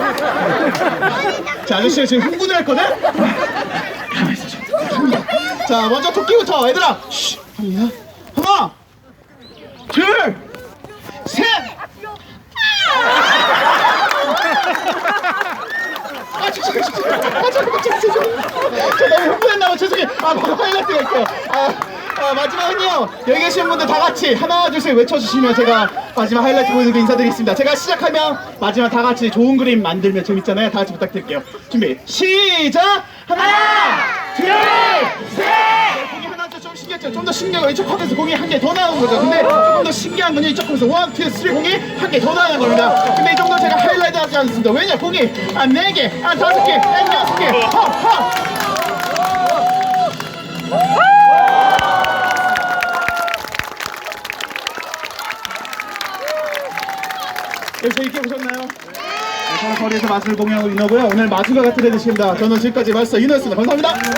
자, 아저씨가 지금 흥분을 했거든? 자, 먼저 토끼부터. 얘들아! 쉬! 합니다. 하나! 둘! 셋! 아, 죄송해요, 죄송해요. 아, 잠깐만, 죄송해요. 저 너무 흥분했나봐, 죄송해요. 아, 바로 하이라이트가 있어요. 아, 아, 마지막은요, 여기 계신 분들 다 같이 하나, 둘, 셋 외쳐주시면 제가 마지막 하이라이트 보여드리고 인사드리겠습니다. 제가 시작하면 마지막 다 같이 좋은 그림 만들면 재밌잖아요. 다 같이 부탁드릴게요. 준비, 시작! 하나, 둘, 셋! 공이 하나 좀 신기했죠? 좀 더 신기하고 이쪽하면서 공이 한 개 더 나오는 거죠. 근데 조금 더 신기한 건 이쪽하면서 원, 투, 쓰리 공이 한 개 더 나오는 겁니다. 근데 이 정도 제가 하이라이트 하지 않습니다. 왜냐? 공이 한네 개, 한 다섯 개, 한 여섯 개, 헉, 헉! 여기 재밌게 보셨나요? 네, 저는 거리에서 맛을 공유하고 인어고요. 오늘 마주가 같은 애 드십니다. 저는 지금까지 마스터 인어였습니다. 감사합니다.